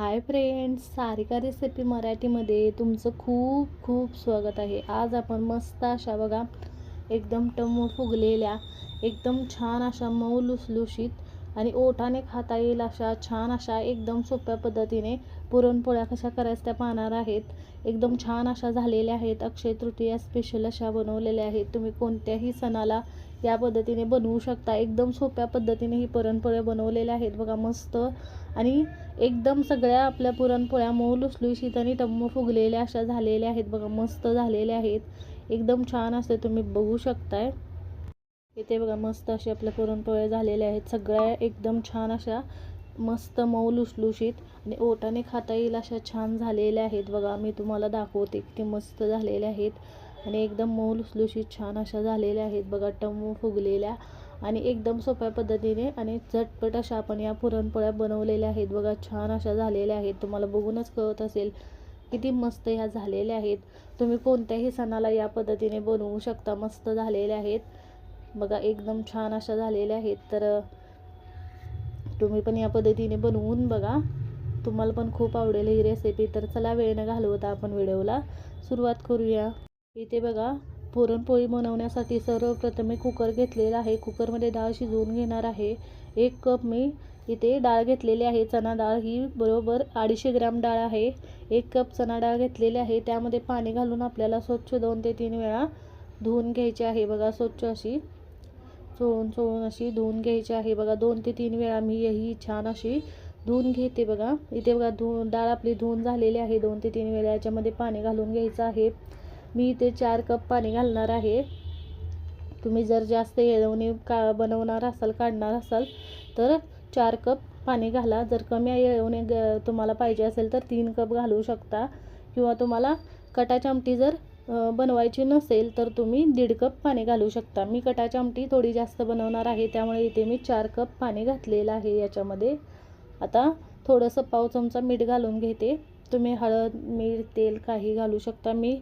Hi friends Sarika recipe मराठीमध्ये तुमचं खूप खूप स्वागत आहे. आज आपण मस्त अशा बघा एकदम टम फुगलेल्या एकदम छान अशा मऊ लुसलुशीत आणि ओठाने खाता येईल अशा छान अशा एकदम सोप्या पद्धतीने पुरणपोळ्या कशा करायच्या त्या पाहणार आहेत. एकदम छान अशा झालेल्या आहेत. अक्षय तृतीया स्पेशल अशा बनवलेल्या आहेत. तुम्ही कोणत्याही सणाला या पद्धतीने बनवू शकता. एकदम सोप्या पद्धतीने ही पुरणपोळ्या बनवलेल्या आहेत. बघा मस्त. आणि एकदम सगळ्या आपल्या पुरणपोळ्या मऊ लुसलुशीत आणि टम्म फुगलेल्या अशा झालेल्या आहेत. बघा मस्त झालेल्या आहेत. एकदम छान असते. तुम्ही बघू शकताय. इथे बघा मस्त असे आपल्या पुरणपोळ्या झालेल्या आहेत. सगळ्या एकदम छान अशा मस्त मऊ लुसलुशीत आणि ओटाने खाता येईल अशा छान झालेल्या आहेत. बघा मी तुम्हाला दाखवते किती मस्त झालेल्या आहेत. आणि एकदम मऊ लुसलुशीत छान अशा झालेल्या आहेत बघा टमू फुगलेल्या आणि एकदम सोप्या पद्धतीने आणि झटपट अशा आपण या पुरणपोळ्या बनवलेल्या आहेत बघा छान अशा झालेल्या आहेत. तुम्हाला बघूनच कळत असेल किती मस्त ह्या झालेल्या आहेत. तुम्ही कोणत्याही सणाला या पद्धतीने बनवू शकता मस्त झालेल्या आहेत. बघा एकदम छान अशा झालेल्या आहेत. तर तुम्ही पण या पद्धतीने बनवून बघा. तुम्हाला पण खूप आवडेल ही रेसिपी तर चला वेळ न घालवता आपण व्हिडिओला सुरुवात करूया. इथे बघा पुरणपोळी बनवण्यासाठी सर्वप्रथम मी कुकर घेतलेला आहे. कुकरमध्ये डाळ शिजवून घेणार आहे. एक कप मी इथे डाळ घेतलेली आहे. चणा डाळ ही बरोबर अडीचशे ग्राम डाळ आहे. एक कप चणा डाळ घेतलेली आहे. त्यामध्ये पाणी घालून आपल्याला स्वच्छ दोन ते तीन वेळा धुवून घ्यायची आहे. बघा स्वच्छ अशी चोळून चोळून अशी धुवून घ्यायची आहे. बघा दोन ते तीन वेळा मी ही छान अशी धुवून घेते बघा. इथे बघा धुवून डाळ आपली धुवून झालेली आहे. दोन ते तीन वेळा याच्यामध्ये पाणी घालून घ्यायचं आहे. मी इथे चार कप पाणी घालणार आहे. तुम्ही जर जास्त येळवणी का बनवणार असाल काढणार असाल तर चार कप पाणी घाला. जर कमी येळवणी ग तुम्हाला पाहिजे असेल तर तीन कप घालू शकता. किंवा तुम्हाला कटाची आमटी जर बनवायची नसेल तर तुम्ही दीड कप पाणी घालू शकता. मी कटाची आमटी थोडी जास्त बनवणार आहे त्यामुळे इथे मी चार कप पाणी घातलेलं आहे याच्यामध्ये. आता थोडंसं पाव चमचा मीठ घालून घेते. तुम्ही हळद मीठ तेल काही घालू शकता. मी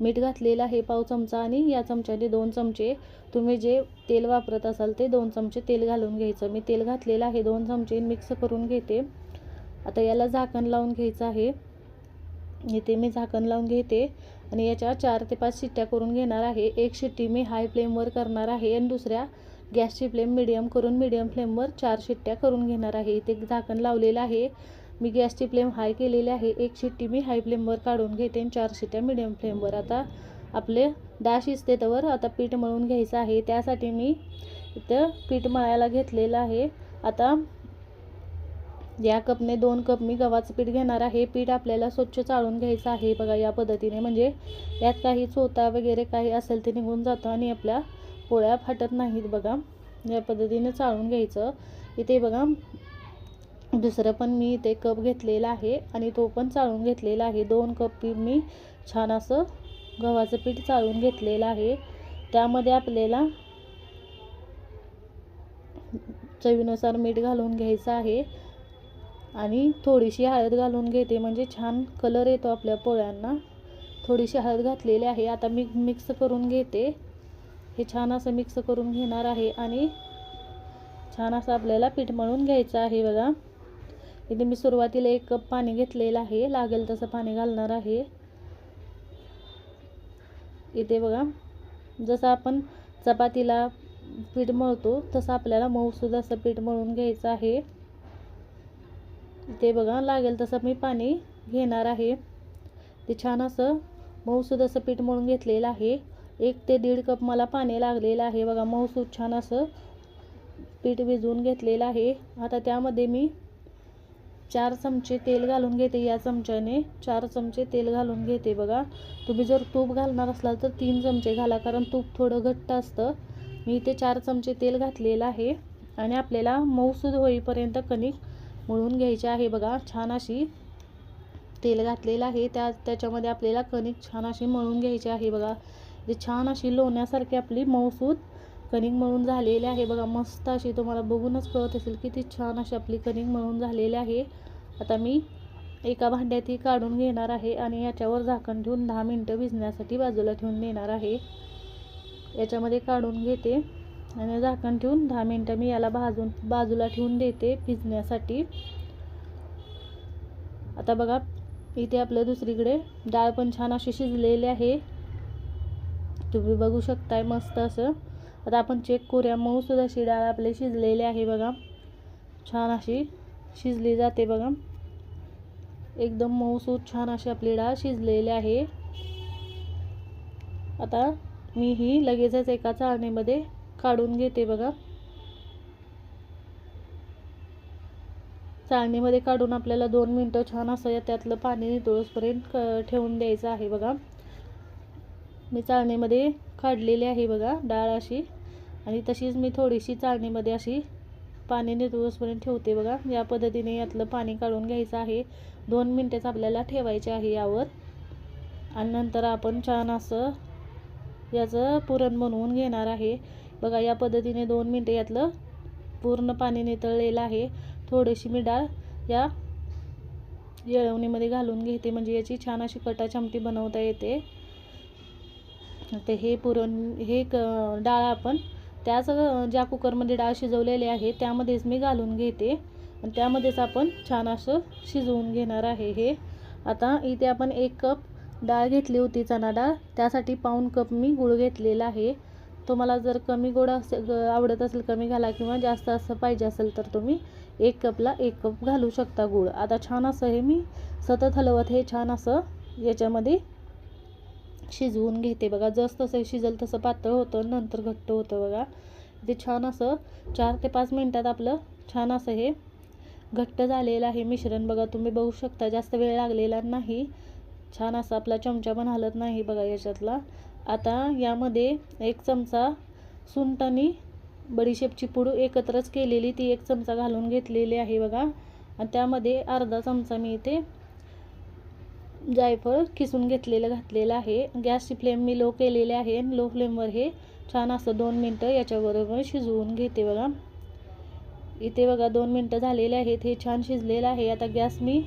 मीठ घातलेलं आहे पाव चमचा आणि या चमच्याने दोन चमचे तुम्ही जे तेल वापरत असाल ते दोन चमचे तेल घालून घ्यायचं. मी तेल घातलेलं आहे दोन चमचे मिक्स करून घेते. आता याला झाकण लावून घ्यायचं आहे. इथे मी झाकण लावून घेते आणि याच्या चार ते पाच शिट्ट्या करून घेणार आहे. एक शिट्टी मी हाय फ्लेमवर करणार आहे आणि दुसऱ्या गॅसची फ्लेम मिडियम करून मिडियम फ्लेमवर चार शिट्ट्या करून घेणार आहे. इथे झाकण लावलेलं आहे. मी गॅसची फ्लेम हाय केलेली आहे. एक शिट्टी मी हाय फ्लेमवर काढून घेते आणि चार शिट्ट्या मिडियम फ्लेमवर. आता आपले डाळ शिजते त्यावर आता पीठ मळून घ्यायचं आहे. त्यासाठी मी इथं पीठ मळायला घेतलेलं आहे. आता या कपने दोन कप मी गव्हाचं पीठ घेणार आहे. पीठ आपल्याला स्वच्छ चाळून घ्यायचं आहे बघा या पद्धतीने. म्हणजे यात काही चोता वगैरे काही असेल ते निघून जातं आणि आपल्या पोळ्या फाटत नाहीत बघा. या पद्धतीने चाळून घ्यायचं. इथे बघा दुसरं पण मी इथे कप घेतलेला आहे आणि तो पण चाळून घेतलेला आहे. दोन कप पीठ मी छान असं गव्हाचं पीठ चाळून घेतलेलं आहे. त्यामध्ये आपल्याला चवीनुसार मीठ घालून घ्यायचं आहे आणि थोडीशी हळद घालून घेते. म्हणजे छान कलर येतो आपल्या पोळ्यांना. थोडीशी हळद घातलेली आहे. आता मी मिक्स करून घेते. हे छान असं मिक्स करून घेणार आहे आणि छान असं आपल्याला पीठ मळून घ्यायचं आहे बघा. इथे मी सुरुवातीला एक कप पाणी घेतलेलं आहे. लागेल तसं पाणी घालणार आहे. इथे बघा जसं आपण चपातीला पीठ मळतो तसं आपल्याला मऊसुद्धा असं पीठ मळून घ्यायचं आहे. इथे बघा लागेल तसं मी पाणी घेणार आहे. ते छान असं मऊसूद असं पीठ मळून घेतलेलं आहे. एक ते दीड कप मला पाणी लागलेलं आहे. बघा मऊसूद छान असं पीठ भिजवून घेतलेलं आहे. आता त्यामध्ये मी चार चमचे तेल घालून घेते या चमच्याने. चार चमचे तेल घालून घेते बघा. तुम्ही जर तूप घालणार असाल तर तीन चमचे घाला कारण तूप थोडं घट्ट असतं. मी इथे चार चमचे तेल घातलेलं आहे आणि आपल्याला मऊसूद होईपर्यंत कणिक मळून घ्यायची आहे बघा. छान अशी तेल घातलेलं आहे. त्या त्याच्यामध्ये आपल्याला कणिक छान अशी मळून घ्यायची आहे बघा. जे छान अशी लोण्यासारखी आपली मऊसूद कणिक मळून झालेली आहे बघा. मस्त अशी तुम्हाला बघूनच कळत असेल किती छान अशी आपली कणिक मळून झालेली आहे. आता मी एका भांड्यात ही काढून घेणार आहे आणि याच्यावर झाकण ठेवून दहा मिनटं भिजण्यासाठी बाजूला ठेवून देणार आहे. याच्यामध्ये काढून घेते आणि झाकण ठेवून दहा मिनटं मी याला भाजून बाजूला ठेवून देते भिजण्यासाठी. आता बघा इथे आपलं दुसरीकडे डाळ पण छान अशी शिजलेली आहे. तुम्ही बघू शकताय मस्त असं. आता आपण चेक करूया मऊसुद्धा अशी डाळ आपली शिजलेली आहे बघा. छान अशी शिजली जाते बघा. एकदम मऊसूत छान अशी आपली डाळ शिजलेली आहे. आता मी ही लगेचच एका चाळणीमध्ये काढून घेते बघा. चाळणीमध्ये काढून आपल्याला दोन मिनटं छान असं त्यातलं पाणी नितळूसपर्यंत क ठेवून द्यायचं आहे बघा. मी चाळणीमध्ये काढलेली आहे बघा डाळ अशी. आणि तशीच मी थोडीशी चाळणीमध्ये अशी पाणी नितळूसपर्यंत ठेवते बघा. या पद्धतीने यातलं पाणी काढून घ्यायचं आहे. दोन मिनटेच आपल्याला ठेवायचे आहे यावर. आणि नंतर आपण छान असं याचं पुरण बनवून घेणार आहे. बघा या पद्धतीने दोन मिनटं यातलं पूर्ण पाणी नितळलेलं आहे. थोडीशी मी डाळ या येळवणीमध्ये घालून घेते. म्हणजे याची छान अशी कटा चमटी बनवता येते. ते हे पुरण हे क डाळ आपण त्याच ज्या कुकरमध्ये डाळ शिजवलेली आहे त्यामध्येच मी घालून घेते. आणि त्यामध्येच आपण छान असं शिजवून घेणार आहे हे. आता इथे आपण एक कप डाळ घेतली होती चणा डाळ. त्यासाठी पाऊण कप मी गूळ घेतलेला आहे. तुम्हाला जर कमी गोड असेल आवडत असेल कमी घाला किंवा जास्त असं पाहिजे असेल तर तुम्ही एक कपला एक कप घालू शकता गूळ. आता छान असं हे मी सतत हलवत हे छान असं याच्यामध्ये शिजवून घेते बघा. जसं तसं शिजल तसं पातळ होतं नंतर घट्ट होतं बघा. ते छान असं चार ते पाच मिनटात आपलं छान असं हे घट्ट झालेलं आहे मिश्रण. बघा तुम्ही बघू शकता जास्त वेळ लागलेला नाही. छान असा आपला चमचा पण हलत नाही बघा याच्यातला. आता यामध्ये एक चमचा सुंट आणि बडीशेपची पूड एकत्रच केलेली. ती एक चमचा घालून घेतलेली आहे बघा. आणि त्यामध्ये अर्धा चमचा मी इथे जायफळ किसून घेतलेलं घातलेलं आहे. गॅसची फ्लेम मी लो केलेली आहे. लो फ्लेमवर हे छान असं दोन मिनटं याच्याबरोबर शिजवून घेते बघा. इथे बघा दोन मिनटं झालेले आहेत. हे छान शिजलेलं आहे. आता गॅस मी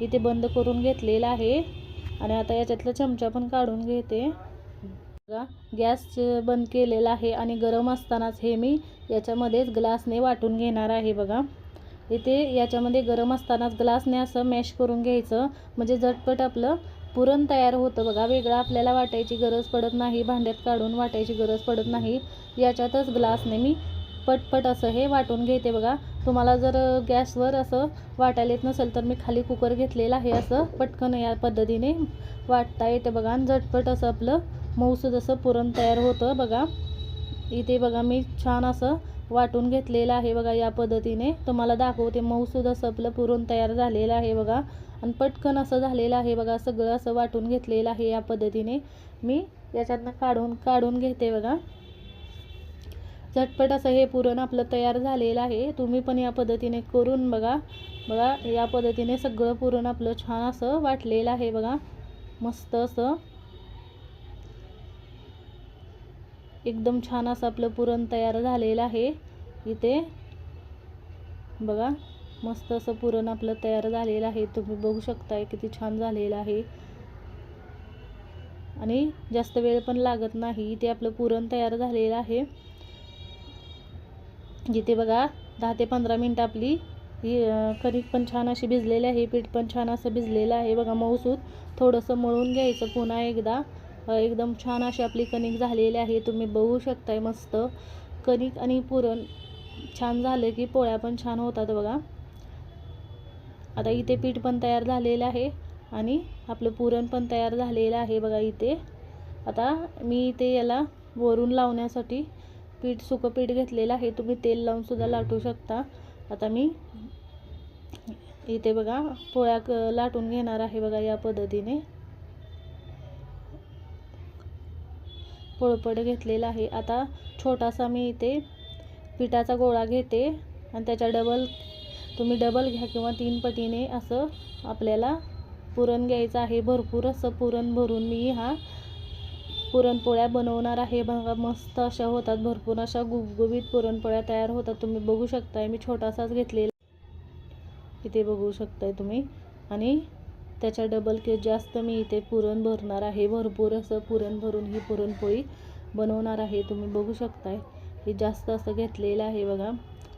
इथे बंद करून घेतलेला आहे. आणि आता याच्यातला चमचा पण काढून घेते. बघा गॅस बंद केलेला आहे आणि गरम असतानाच हे मी याच्यामध्येच ग्लासने वाटून घेणार आहे बघा. इथे याच्यामध्ये गरम असतानाच ग्लासने असं मॅश करून घ्यायचं. म्हणजे झटपट आपलं पुरण तयार होतं बघा. वेगळं आपल्याला वाटायची गरज पडत नाही. भांड्यात काढून वाटायची गरज पडत नाही. याच्यातच ग्लासने मी पटपट असं हे वाटून घेते बघा. तुम्हाला जर गॅसवर असं वाटायला येत नसेल तर मी खाली कुकर घेतलेला आहे असं पटकन या पद्धतीने वाटता येते बघा. आणि झटपट असं आपलं मऊसूद असं पुरण तयार होतं बघा. इथे बघा मी छान असं वाटून घेतलेलं आहे बघा या पद्धतीने. तुम्हाला दाखवते मऊसुद्धा असं आपलं पुरण तयार झालेलं आहे बघा. आणि पटकन असं झालेलं आहे बघा सगळं असं वाटून घेतलेलं आहे या पद्धतीने. मी याच्यातनं काढून काढून घेते बघा. झटपट असं हे पुरण आपलं तयार झालेलं आहे. तुम्ही पण या पद्धतीने करून बघा. बघा या पद्धतीने सगळं पुरण आपलं छान असं वाटलेलं आहे बघा. मस्त असं. एकदम छान असं आपलं पुरण तयार झालेलं आहे. इथे बघा मस्त असं पुरण आपलं तयार झालेलं आहे. तुम्ही बघू शकताय किती छान झालेलं आहे. आणि जास्त वेळ पण लागत नाही. इथे आपलं पुरण तयार झालेलं आहे. जिथे बघा दहा ते पंधरा मिनटं आपली ही कणिक पण छान अशी भिजलेली आहे. पीठ पण छान असं भिजलेलं आहे. बघा मऊसूद थोडंसं मळून घ्यायचं पुन्हा एकदा. एकदम छान अशी आपली कणिक झालेली आहे. तुम्ही बघू शकताय मस्त. कणिक आणि पुरण छान झालं की पोळ्या पण छान होतात बघा. आता इथे पीठ पण तयार झालेलं आहे आणि आपलं पुरण पण तयार झालेलं आहे बघा इथे. आता मी इथे याला वरून लावण्यासाठी पीठ सुकं पीठ घेतलेलं आहे. तुम्ही तेल लावूनसुद्धा लाटू शकता. आता मी इथे बघा पोळ्या क लाटून घेणार आहे बघा या पद्धतीने. पोळपड घेतलेला आहे. आता छोटासा मी इथे पिठाचा गोळा घेते आणि त्याच्या डबल तुम्ही डबल घ्या किंवा तीन पटीने असं आपल्याला पुरण घ्यायचं आहे. भरपूर असं पुरण भरून मी हा पुरणपोळ्या बनवणार आहे. बघा मस्त अशा होतात. भरपूर अशा गुबगुबीत पुरणपोळ्या तयार होतात. तुम्ही बघू शकताय मी छोटासाच घेतलेला. इथे बघू शकताय तुम्ही. आणि त्याच्या डबल के जास्त मी इथे पुरण भरणार आहे. भरपूर असं पुरण भरून ही पुरणपोळी बनवणार आहे. तुम्ही बघू शकताय. हे जास्त असं घेतलेलं आहे बघा.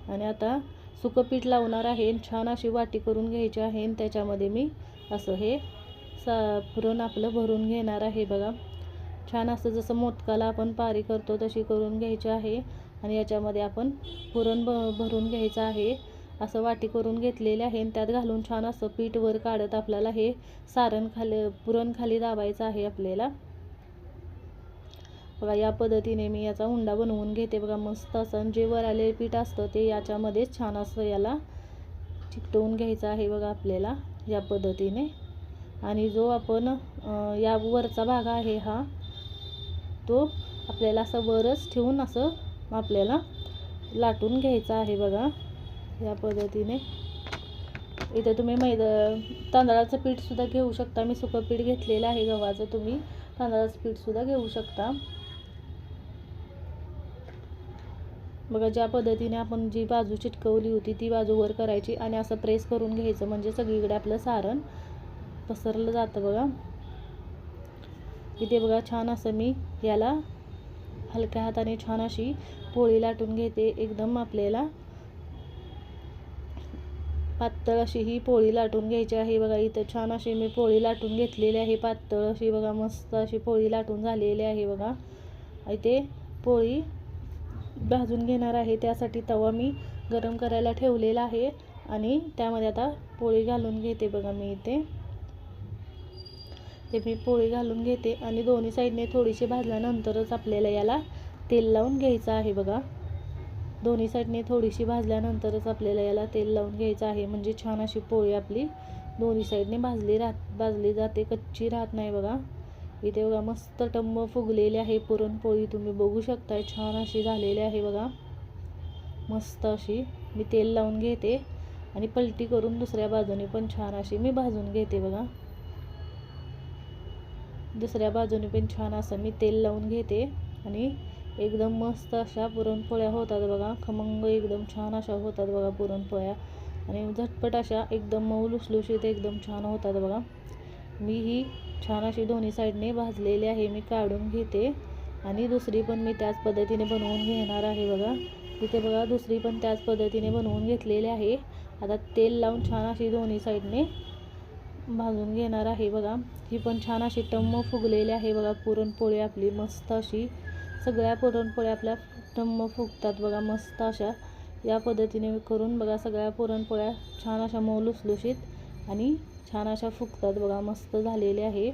आणि आता सुकं पीठ लावणार आहे छान अशी वाटी करून घ्यायची आहे आणि त्याच्यामध्ये मी असं हे सा पुरण आपलं भरून घेणार आहे बघा. छान असं जसं मोदकाला आपण पारी करतो तशी करून घ्यायची आहे. आणि याच्यामध्ये आपण पुरण भ भरून घ्यायचं आहे. असं वाटी करून घेतलेले आहे आणि त्यात घालून छान असं पीठ वर काढत आपल्याला हे सारण खाली पुरण खाली दाबायचं आहे आपल्याला. बघा या पद्धतीने मी याचा हुंडा बनवून घेते. बघा मस्त असं आणि जे वर आलेले पीठ असतं ते याच्यामध्येच छान असं याला चिकटवून घ्यायचं आहे बघा आपल्याला या पद्धतीने. आणि जो आपण या वरचा भाग आहे हा तो आपल्याला असं वरच ठेवून असं आपल्याला लाटून घ्यायचा आहे बघा. या पद्धतीने. इथे तुम्ही मैदा तांदळाचं पीठसुद्धा घेऊ शकता. मी सुकं पीठ घेतलेलं आहे गव्हाचं तुम्ही तांदळाचं पीठसुद्धा घेऊ शकता. बघा ज्या पद्धतीने आपण जी बाजू चिटकवली होती ती बाजू वर करायची आणि असं प्रेस करून घ्यायचं म्हणजे सगळीकडे आपलं सारण पसरलं जातं बघा. इथे बघा छान असं मी याला हलक्या हाताने छान अशी पोळी लाटून घेते एकदम आपल्याला पातळ अशी ही पोळी लाटून घ्यायची आहे. बघा इथं छान अशी मी पोळी लाटून घेतलेली आहे. पातळ अशी बघा मस्त अशी पोळी लाटून झालेली आहे बघा. इथे पोळी भाजून घेणार आहे. त्यासाठी तवा मी गरम करायला ठेवलेला आहे आणि त्यामध्ये आता पोळी घालून घेते बघा मी इथे. ते मी पोळी घालून घेते आणि दोन्ही साईडने थोडीशी भाजल्यानंतरच आपल्याला याला तेल लावून घ्यायचं आहे बघा. दोन्ही साईडने थोडीशी भाजल्यानंतरच आपल्याला याला तेल लावून घ्यायचं आहे. म्हणजे छान अशी पोळी आपली दोन्ही साईडने भाजली राहत भाजली जाते. कच्ची राहत नाही बघा. इथे बघा मस्त टंब फुगलेली आहे. पुरणपोळी तुम्ही बघू शकताय. छान अशी झालेली आहे बघा. मस्त अशी. मी तेल लावून घेते. आणि पलटी करून दुसऱ्या बाजूने पण छान अशी मी भाजून घेते बघा. दुसऱ्या बाजूने पण छान असं मी तेल लावून घेते. आणि एकदम मस्त अशा पुरणपोळ्या होतात बघा. खमंग एकदम छान अशा होतात बघा पुरणपोळ्या. आणि झटपट अशा एकदम मऊ लुसलुशीत एकदम छान होतात बघा. मी ही छान अशी दोन्ही साईडने भाजलेली आहे मी काढून घेते. आणि दुसरी पण मी त्याच पद्धतीने बनवून घेणार आहे बघा. इथे बघा दुसरी पण त्याच पद्धतीने बनवून घेतलेली आहे. आता तेल लावून छान अशी दोन्ही साईडने भाजून घेणार आहे बघा. ही पण छान अशी टम्म फुगलेली आहे बघा पुरणपोळी आपली. मस्त अशी सगळ्या पुरणपोळ्या आपल्या टम्म फुगतात बघा मस्त अशा. या पद्धतीने करून बघा सगळ्या पुरणपोळ्या छान अशा मऊ लुसलुशीत आणि छान अशा फुगतात बघा मस्त झालेले आहे.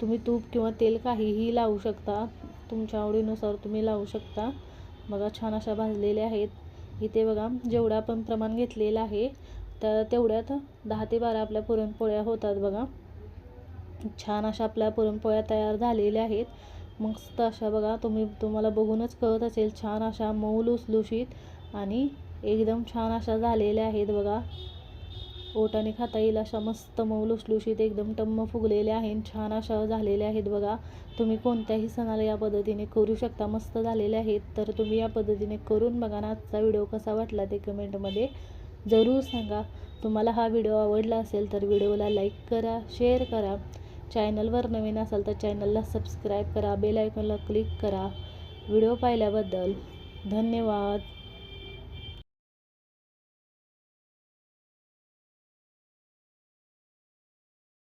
तुम्ही तूप किंवा तेल काहीही लावू शकता. तुमच्या आवडीनुसार तुम्ही लावू शकता. बघा छान अशा भाजलेल्या आहेत. इथे बघा जेवढं आपण प्रमाण घेतलेलं आहे तर तेवढ्यात दहा ते बारा आपल्या पुरणपोळ्या होतात बघा. छान अशा आपल्या पुरणपोळ्या तयार झालेल्या आहेत. मस्त अशा बघा तुम्ही तुम्हाला बघूनच कळत असेल छान अशा मऊ लुसलुशीत आणि एकदम छान अशा झालेल्या आहेत बघा. ओटाने खाता येईल अशा मस्त मऊ लुसलुशीत एकदम टम्म फुगलेल्या आहेत छान अशा झालेल्या आहेत बघा. तुम्ही कोणत्याही सणाला या पद्धतीने करू शकता मस्त झालेल्या आहेत. तर तुम्ही या पद्धतीने करून बघा ना आजचा व्हिडिओ कसा वाटला ते कमेंटमध्ये जरूर सांगा. तुम्हाला हा व्हिडिओ आवडला असेल तर व्हिडिओला लाईक करा शेअर करा. चॅनलवर नवीन असाल तर चॅनलला सबस्क्राईब करा बेल आयकॉनला क्लिक करा. व्हिडिओ पाहिल्याबद्दल धन्यवाद.